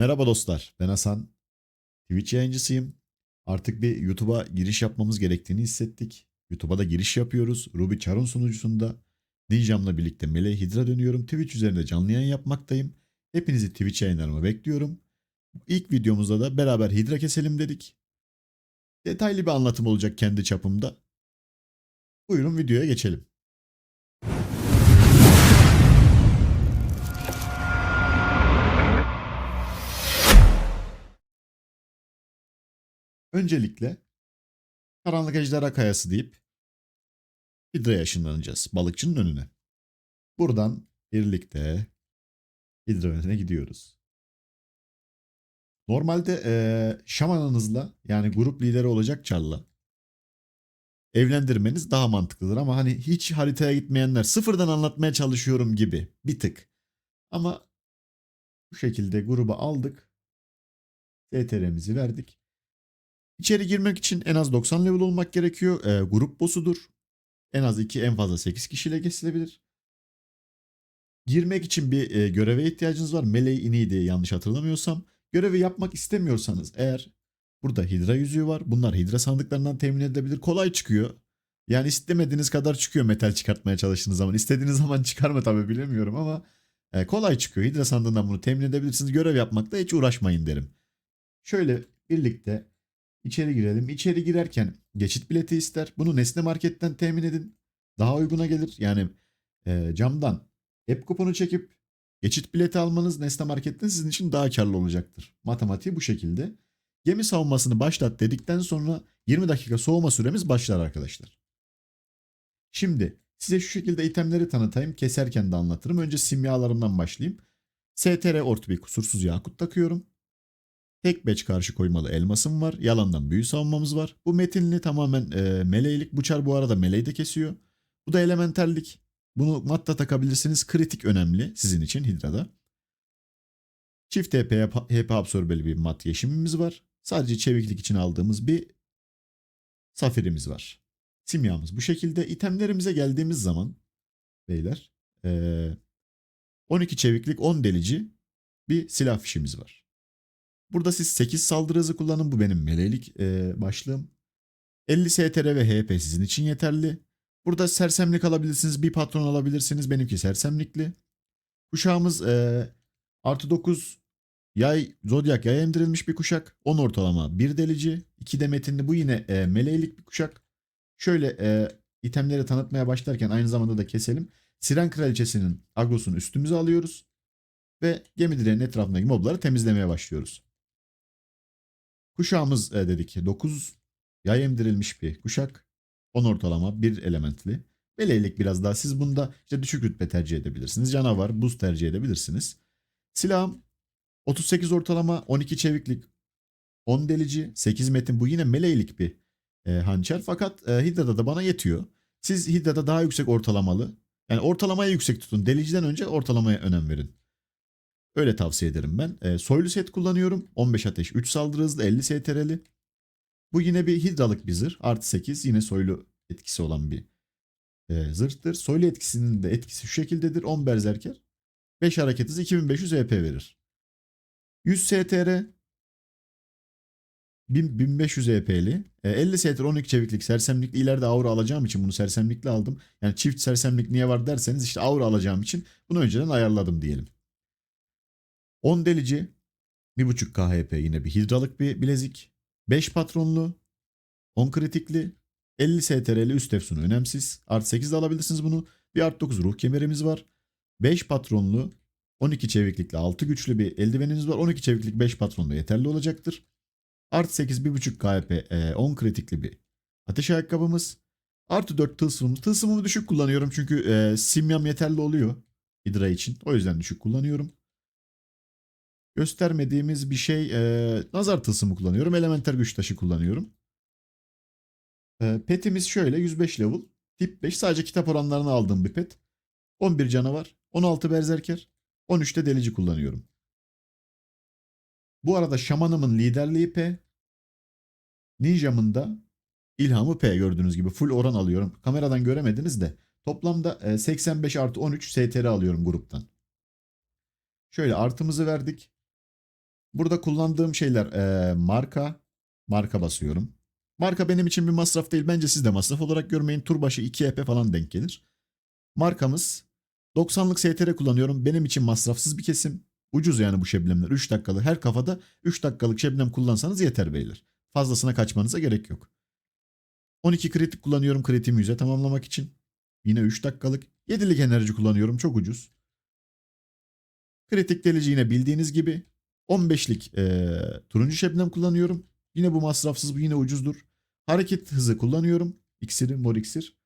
Merhaba dostlar, ben Hasan. Twitch yayıncısıyım. Artık bir YouTube'a giriş yapmamız gerektiğini hissettik. YouTube'a da giriş yapıyoruz. Ruby Char'ın sunucusunda Ninjam'la birlikte Melee Hydra dönüyorum. Twitch üzerinde canlı yayın yapmaktayım. Hepinizi Twitch yayınlarıma bekliyorum. İlk videomuzda da beraber Hydra keselim dedik. Detaylı bir anlatım olacak kendi çapımda. Buyurun videoya geçelim. Öncelikle Karanlık Ejderha Kayası deyip Hidra'ya ışınlanacağız. Balıkçının önüne. Buradan birlikte Hidra önüne gidiyoruz. Normalde eee şamanınızla yani grup lideri olacak Char'la evlendirmeniz daha mantıklıdır ama hani hiç haritaya gitmeyenler sıfırdan anlatmaya çalışıyorum gibi bir tık. Ama bu şekilde gruba aldık. DTR'mizi verdik. İçeri girmek için en az 90 level olmak gerekiyor. Ee, grup boss'udur. En az 2 en fazla 8 kişiyle geçilebilir. Girmek için bir e, göreve ihtiyacınız var. Melee diye yanlış hatırlamıyorsam. Görevi yapmak istemiyorsanız eğer burada Hidra yüzüğü var. Bunlar Hidra sandıklarından temin edilebilir. Kolay çıkıyor. Yani istemediğiniz kadar çıkıyor metal çıkartmaya çalıştığınız zaman. İstediğiniz zaman çıkar mı tabii bilemiyorum ama e, kolay çıkıyor. Hidra sandığından bunu temin edebilirsiniz. Görev yapmakta hiç uğraşmayın derim. Şöyle birlikte İçeri girelim. İçeri girerken geçit bileti ister. Bunu Nesne Market'ten temin edin. Daha uyguna gelir. Yani e, camdan app kuponu çekip geçit bileti almanız Nesne Market'ten sizin için daha karlı olacaktır. Matematiği bu şekilde. Gemi savunmasını başlat dedikten sonra 20 dakika soğuma süremiz başlar arkadaşlar. Şimdi size şu şekilde itemleri tanıtayım. Keserken de anlatırım. Önce simyalarımdan başlayayım. STR ortu bir kusursuz yakut takıyorum. Tek beç karşı koymalı elmasım var. Yalandan büyü savunmamız var. Bu metinli tamamen e, meleylik. Bu çar bu arada meleği de kesiyor. Bu da elementerlik. Bunu matta takabilirsiniz. Kritik önemli sizin için Hidra'da. Çift HP, HP absorbeli bir mat yeşimimiz var. Sadece çeviklik için aldığımız bir safirimiz var. Simyamız bu şekilde. İtemlerimize geldiğimiz zaman beyler e, 12 çeviklik 10 delici bir silah fişimiz var. Burada siz 8 saldırı hızı kullanın. Bu benim meleğilik e, başlığım. 50 STR ve HP sizin için yeterli. Burada sersemlik alabilirsiniz. Bir patron alabilirsiniz. Benimki sersemlikli. Kuşağımız e, artı 9 yay, zodyak yaya indirilmiş bir kuşak. 10 ortalama. 1 delici. 2 de metinli. Bu yine e, meleğilik bir kuşak. Şöyle e, itemleri tanıtmaya başlarken aynı zamanda da keselim. Siren Kraliçesi'nin agrosunu üstümüze alıyoruz. Ve gemi direğinin etrafındaki mobları temizlemeye başlıyoruz. Kuşağımız e, dedik ki 9 yay emdirilmiş bir kuşak. 10 ortalama bir elementli. Beleylik biraz daha. Siz bunda işte düşük rütbe tercih edebilirsiniz. Canavar, buz tercih edebilirsiniz. Silahım 38 ortalama, 12 çeviklik, 10 delici, 8 metin. Bu yine meleylik bir e, hançer. Fakat e, Hidra'da da bana yetiyor. Siz Hidra'da daha yüksek ortalamalı. Yani ortalamayı yüksek tutun. Deliciden önce ortalamaya önem verin. Öyle tavsiye ederim ben. E, soylu set kullanıyorum. 15 ateş, 3 saldırı hızlı, 50 STR'li. Bu yine bir hidralık bir zırh. Artı 8 yine soylu etkisi olan bir e, zırhtır. Soylu etkisinin de etkisi şu şekildedir. 10 berzerker. 5 hareket hızı 2500 EP verir. 100 STR 1500 EP'li. E, 50 STR 12 çeviklik sersemlikli ileride aura alacağım için bunu sersemlikli aldım. Yani çift sersemlik niye var derseniz işte aura alacağım için bunu önceden ayarladım diyelim. 10 delici, 1.5 KHP yine bir hidralık bir bilezik. 5 patronlu, 10 kritikli, 50 STR'li üst efsunu önemsiz. Art 8 de alabilirsiniz bunu. Bir art 9 ruh kemerimiz var. 5 patronlu, 12 çeviklikli 6 güçlü bir eldiveniniz var. 12 çeviklik 5 patronlu yeterli olacaktır. Art 8 1.5 KHP 10 kritikli bir ateş ayakkabımız. Artı 4 tılsımımız. Tılsımımı düşük kullanıyorum çünkü e, simyam yeterli oluyor. Hidra için. O yüzden düşük kullanıyorum. Göstermediğimiz bir şey e, nazar tılsımı kullanıyorum. Elementer güç taşı kullanıyorum. E, petimiz şöyle 105 level. Tip 5 sadece kitap oranlarını aldığım bir pet. 11 canavar. 16 berzerker. 13'te delici kullanıyorum. Bu arada şamanımın liderliği P. Ninjamın da ilhamı P gördüğünüz gibi. Full oran alıyorum. Kameradan göremediniz de. Toplamda 85 artı 13 STR alıyorum gruptan. Şöyle artımızı verdik. Burada kullandığım şeyler eee, marka. Marka basıyorum. Marka benim için bir masraf değil. Bence siz de masraf olarak görmeyin. Tur başı 2 EP falan denk gelir. Markamız 90'lık STR kullanıyorum. Benim için masrafsız bir kesim. Ucuz yani bu şebnemler. 3 dakikalık. Her kafada 3 dakikalık şebnem kullansanız yeter beyler. Fazlasına kaçmanıza gerek yok. 12 kritik kullanıyorum kritiğimi 100'e tamamlamak için. Yine 3 dakikalık. 7'lik enerji kullanıyorum. Çok ucuz. Kritik delici yine bildiğiniz gibi. 15'lik eee, turuncu şebnem kullanıyorum. Yine bu masrafsız, bu yine ucuzdur. Hareket hızı kullanıyorum. İksiri, mor iksir.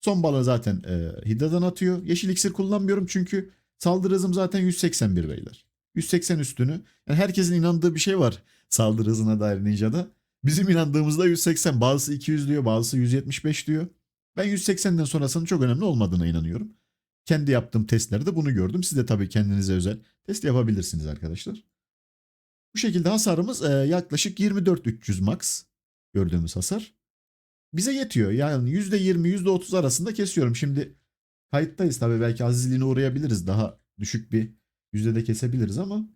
Son balığı zaten eee hidradan atıyor. Yeşil iksir kullanmıyorum çünkü saldırı hızım zaten 181 beyler. 180 üstünü. Yani herkesin inandığı bir şey var saldırı hızına dair Ninja'da. Bizim inandığımızda 180. Bazısı 200 diyor, bazısı 175 diyor. Ben 180'den sonrasının çok önemli olmadığına inanıyorum. Kendi yaptığım testlerde bunu gördüm. Siz de tabii kendinize özel test yapabilirsiniz arkadaşlar. Bu şekilde hasarımız e, yaklaşık 24-300 max gördüğümüz hasar. Bize yetiyor. Yani %20, %30 arasında kesiyorum. Şimdi kayıttayız tabii belki azizliğine uğrayabiliriz. Daha düşük bir yüzdede kesebiliriz ama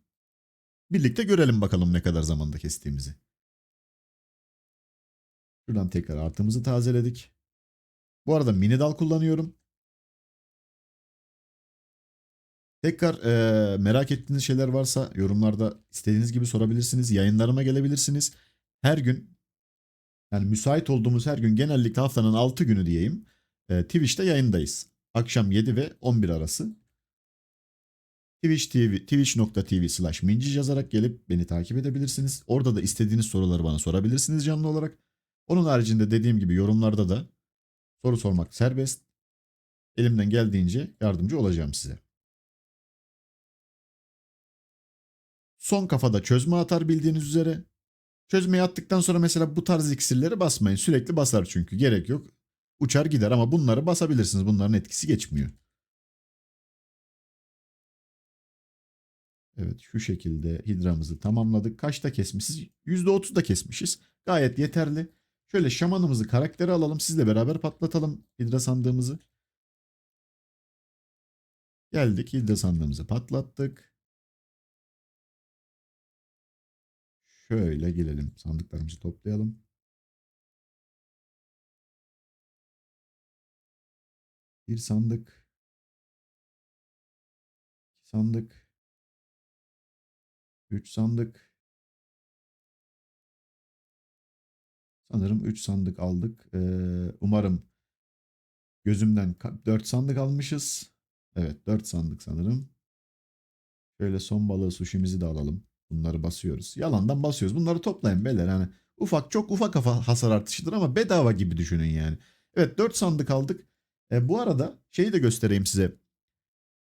birlikte görelim bakalım ne kadar zamanda kestiğimizi. Şuradan tekrar artımızı tazeledik. Bu arada mini dal kullanıyorum. Tekrar eee, merak ettiğiniz şeyler varsa yorumlarda istediğiniz gibi sorabilirsiniz. Yayınlarıma gelebilirsiniz. Her gün yani müsait olduğumuz her gün genellikle haftanın 6 günü diyeyim. eee, Twitch'te yayındayız. Akşam 7 ve 11 arası. Twitch TV, twitch.tv slash minci yazarak gelip beni takip edebilirsiniz. Orada da istediğiniz soruları bana sorabilirsiniz canlı olarak. Onun haricinde dediğim gibi yorumlarda da soru sormak serbest. Elimden geldiğince yardımcı olacağım size. Son kafada çözme atar bildiğiniz üzere. Çözmeyi attıktan sonra mesela bu tarz iksirleri basmayın. Sürekli basar çünkü. Gerek yok. Uçar gider ama bunları basabilirsiniz. Bunların etkisi geçmiyor. Evet şu şekilde hidramızı tamamladık. Kaçta kesmişiz? %30'da kesmişiz. Gayet yeterli. Şöyle şamanımızı karaktere alalım. Sizle beraber patlatalım hidra sandığımızı. Geldik hidra sandığımızı patlattık. Şöyle gelelim. Sandıklarımızı toplayalım. Bir sandık. iki sandık. Üç sandık. Sanırım 3 sandık aldık. Ee, umarım gözümden 4 sandık almışız. Evet 4 sandık sanırım. Şöyle son balığı sushimizi de alalım. Bunları basıyoruz. Yalandan basıyoruz. Bunları toplayın beyler. Yani ufak çok ufak hasar artışıdır ama bedava gibi düşünün yani. Evet 4 sandık aldık. E, bu arada şeyi de göstereyim size.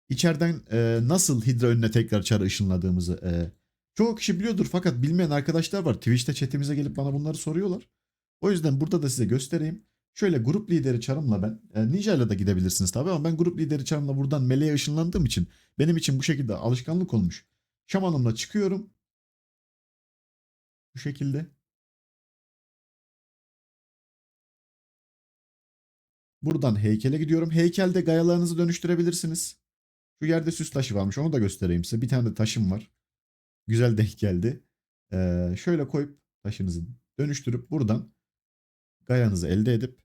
İçeriden e, nasıl Hidra önüne tekrar çarı ışınladığımızı. E, çoğu kişi biliyordur fakat bilmeyen arkadaşlar var. Twitch'te chatimize gelip bana bunları soruyorlar. O yüzden burada da size göstereyim. Şöyle grup lideri çarımla ben, e, Ninja ile de gidebilirsiniz tabii ama ben grup lideri çarımla buradan meleğe ışınlandığım için benim için bu şekilde alışkanlık olmuş. Şamanımla çıkıyorum. Bu şekilde. Buradan heykele gidiyorum. Heykelde gayalarınızı dönüştürebilirsiniz. Şu yerde süs taşı varmış. Onu da göstereyim size. Bir tane de taşım var. Güzel denk geldi. Ee, şöyle koyup taşınızı dönüştürüp buradan gayanızı elde edip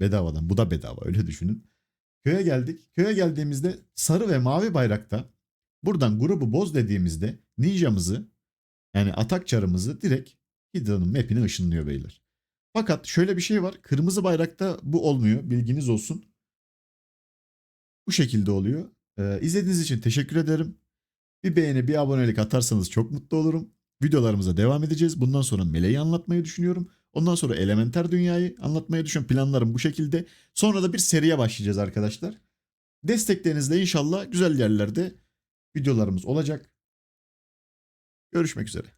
bedavadan. Bu da bedava öyle düşünün. Köye geldik. Köye geldiğimizde sarı ve mavi bayrakta buradan grubu boz dediğimizde ninjamızı yani atak çarımızı direkt Hidra'nın map'ine ışınlıyor beyler. Fakat şöyle bir şey var. Kırmızı bayrakta bu olmuyor. Bilginiz olsun. Bu şekilde oluyor. Ee, izlediğiniz için teşekkür ederim. Bir beğeni, bir abonelik atarsanız çok mutlu olurum. Videolarımıza devam edeceğiz. Bundan sonra Meleği anlatmayı düşünüyorum. Ondan sonra Elementer Dünyayı anlatmayı düşünüyorum. Planlarım bu şekilde. Sonra da bir seriye başlayacağız arkadaşlar. Desteklerinizle inşallah güzel yerlerde videolarımız olacak. Görüşmek üzere.